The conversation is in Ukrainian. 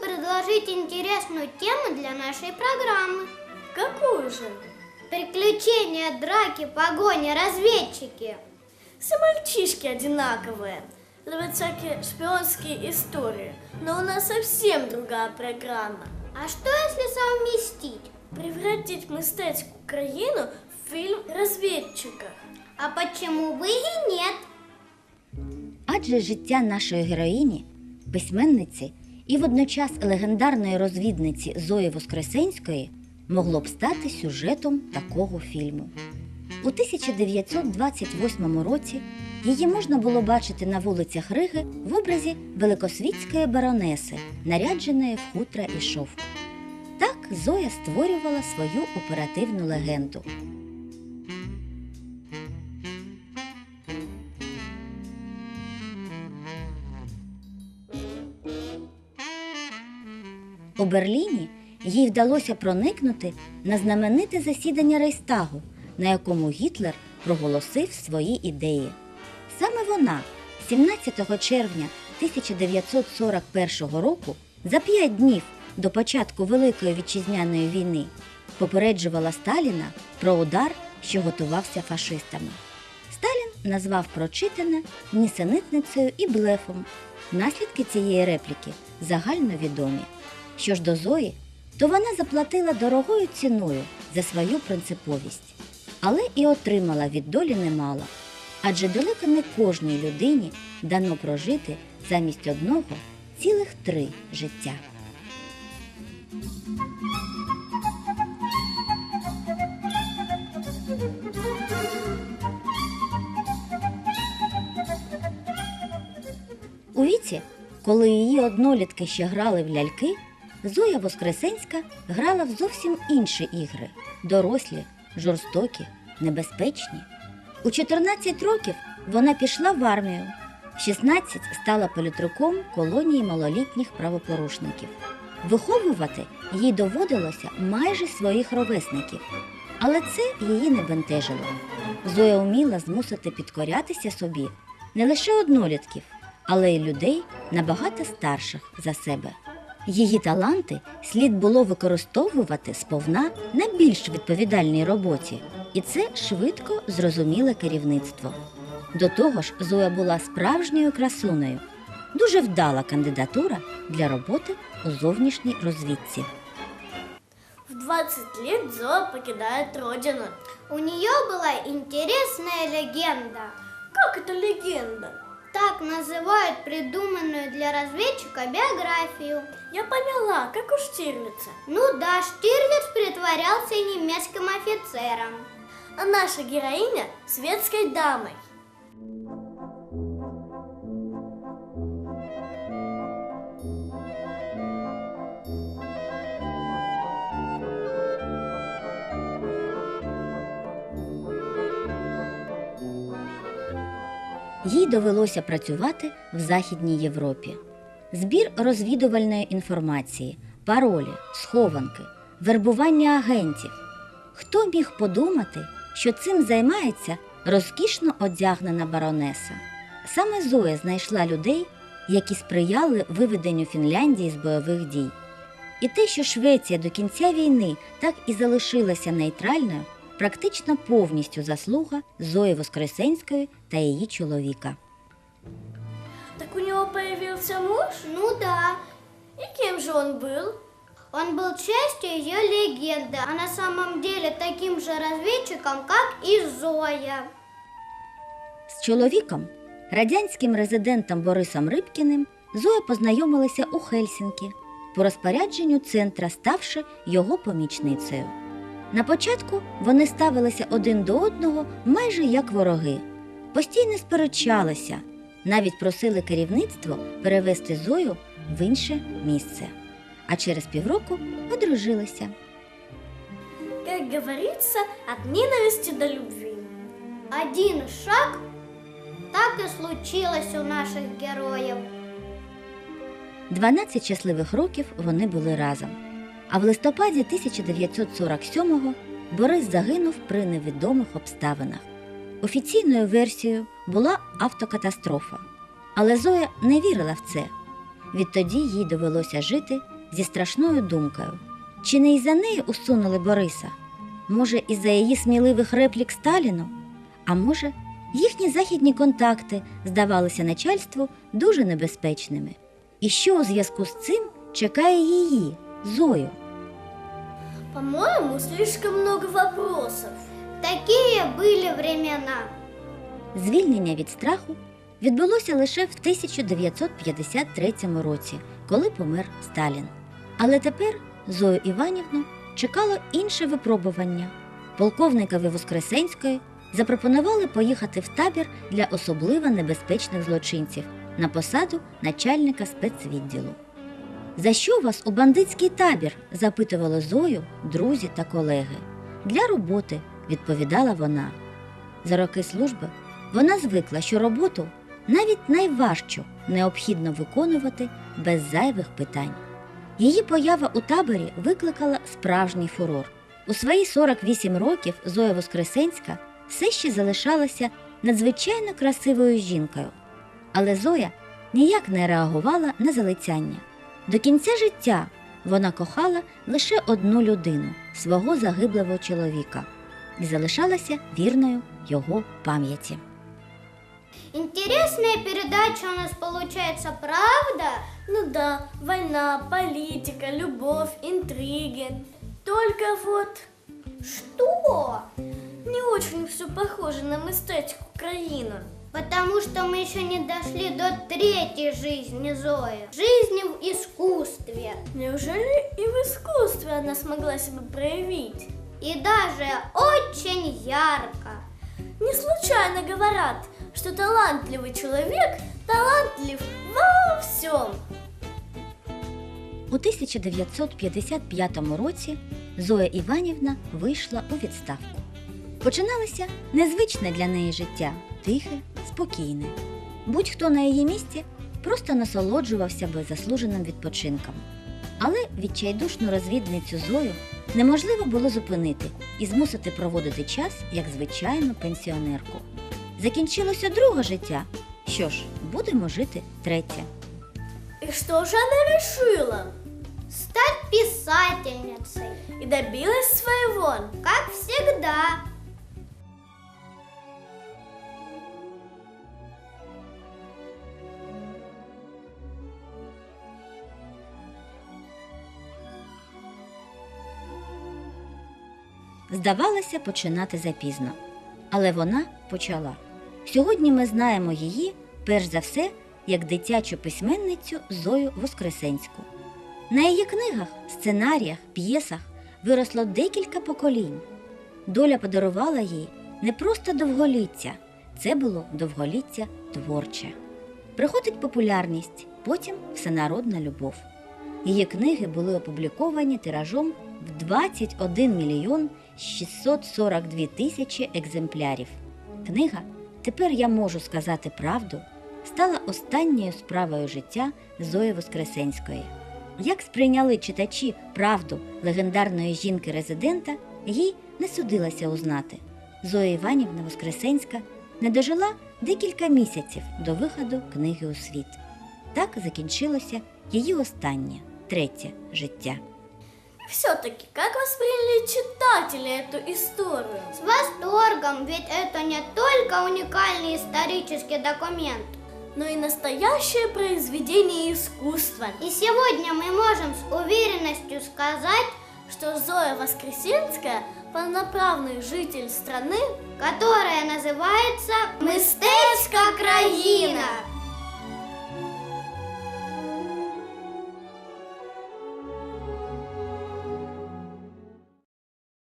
предложить интересную тему для нашей программы. Какую же? Приключения, драки, погони, разведчики. Все мальчишки одинаковые. Любят всякие шпионские истории. Но у нас совсем другая программа. А что если совместить? Превратить мистецьку країну в фільм «Розвідчика». А почему бы и нет? Адже життя нашої героїні, письменниці і водночас легендарної розвідниці Зої Воскресенської могло б стати сюжетом такого фільму. У 1928 році її можна було бачити на вулицях Риги в образі великосвітської баронеси, нарядженої в хутра і шовк. Так Зоя створювала свою оперативну легенду. У Берліні їй вдалося проникнути на знамените засідання Рейстагу, на якому Гітлер проголосив свої ідеї. Саме вона, 17 червня 1941 року, за п'ять днів до початку Великої вітчизняної війни, попереджувала Сталіна про удар, що готувався фашистами. Сталін назвав прочитане нісенітницею і блефом. Наслідки цієї репліки загальновідомі. Що ж до Зої, то вона заплатила дорогою ціною за свою принциповість, але і отримала від долі немало. Адже далеко не кожній людині дано прожити замість одного цілих три життя. У віці, коли її однолітки ще грали в ляльки, Зоя Воскресенська грала в зовсім інші ігри дорослі, жорстокі, небезпечні. У 14 років вона пішла в армію, в 16 стала політруком колонії малолітніх правопорушників. Виховувати їй доводилося майже своїх ровесників, але це її не бентежило. Зоя вміла змусити підкорятися собі не лише однолітків, але й людей набагато старших за себе. Її таланти слід було використовувати сповна на більш відповідальній роботі, і це швидко зрозуміле керівництво. До того ж, Зоя була справжньою красунею, дуже вдала кандидатура для роботи у зовнішній розвідці. В 20 лет Зоя покидает родину. У нее была интересная легенда. Как это легенда? Так называют придуманную для разведчика биографию. Я поняла, как у Штирлица. Ну да, Штирлиц притворялся немецким офицером. А наша героиня светской дамой. Їй довелося працювати в Західній Європі. Збір розвідувальної інформації, паролі, схованки, вербування агентів. Хто міг подумати, що цим займається розкішно одягнена баронеса? Саме Зоя знайшла людей, які сприяли виведенню Фінляндії з бойових дій. І те, що Швеція до кінця війни так і залишилася нейтральною, практично повністю заслуга Зої Воскресенської та її чоловіка. Так у него появился муж? Ну да, И кем же он был? он был частью ее легенды, а на самом деле таким же разведчиком, как и Зоя. З чоловіком, радянським резидентом Борисом Рибкіним, Зоя познайомилася у Хельсінкі, по розпорядженню центра ставши його помічницею. На початку вони ставилися один до одного майже як вороги, постійно сперечалися, навіть просили керівництво перевести Зою в інше місце. А через півроку одружилися. Как говорится, от ненависти до любви. Один шаг, так и случилось у наших героев. 12 щасливих років вони були разом. А в листопаді 1947-го Борис загинув при невідомих обставинах. Офіційною версією була автокатастрофа. Але Зоя не вірила в це. Відтоді їй довелося жити зі страшною думкою. Чи не із-за неї усунули Бориса? Може, із-за її сміливих реплік Сталіну? А може, їхні західні контакти здавалися начальству дуже небезпечними. І що у зв'язку з цим чекає її, Зою? По-моему, слишком много вопросов. Такие были времена. Звільнення від страху відбулося лише в 1953 році, коли помер Сталін. Але тепер Зою Іванівну чекало інше випробування. Полковникові Воскресенської запропонували поїхати в табір для особливо небезпечних злочинців на посаду начальника спецвідділу. За що вас у бандитський табір? запитували Зою, друзі та колеги. Для роботи, відповідала вона. За роки служби вона звикла, що роботу навіть найважчу необхідно виконувати без зайвих питань. Її поява у таборі викликала справжній фурор. У свої 48 років Зоя Воскресенська все ще залишалася надзвичайно красивою жінкою. Але Зоя ніяк не реагувала на залицяння. До кінця життя вона кохала лише одну людину свого загиблого чоловіка і залишалася вірною його пам'яті. Интересная передача у нас получается, правда? Ну да, война, политика, любовь, интриги. Только вот Что? не очень все похоже на эстетику Украины. Потому что мы еще не дошли до третьей жизни Зои. Жизни в искусстве. Неужели и в искусстве она смогла себя проявить? И даже очень ярко. Не случайно говорят, что талантливый человек талантлив во всем. У 1955 році Зоя Іванівна вийшла у відставку. Починалося незвичне для неї життя, тихе, спокійне. Будь-хто на її місці просто насолоджувався би заслуженим відпочинком. Але відчайдушну розвідницю Зою неможливо було зупинити і змусити проводити час як звичайну пенсіонерку. Закінчилося друге життя. Що ж, будемо жити третє. И что же она решила? Стать писательницей. И добилась своего. Как всегда. Здавалося, починати запізно. Але вона почала. Сьогодні ми знаємо її, перш за все, як дитячу письменницю Зою Воскресенську. На її книгах, сценаріях, п'єсах виросло декілька поколінь. Доля подарувала їй не просто довголіття, це було довголіття творче. Приходить популярність, потім всенародна любов. Її книги були опубліковані тиражом в 21 мільйон 642 тисячі екземплярів. Книга Тепер я можу сказати правду стала останньою справою життя Зої Воскресенської. Як сприйняли читачі правду легендарної жінки-резидента, їй не судилося узнати. Зоя Іванівна Воскресенська не дожила декілька місяців до виходу книги у світ. Так закінчилося її останнє, третє життя. Все-таки, как восприняли читатели эту историю? С восторгом, ведь это не только уникальный исторический документ. но и настоящее произведение искусства. И сегодня мы можем с уверенностью сказать, Что Зоя Воскресенская – полноправный житель страны, которая называется «Мистецька країна».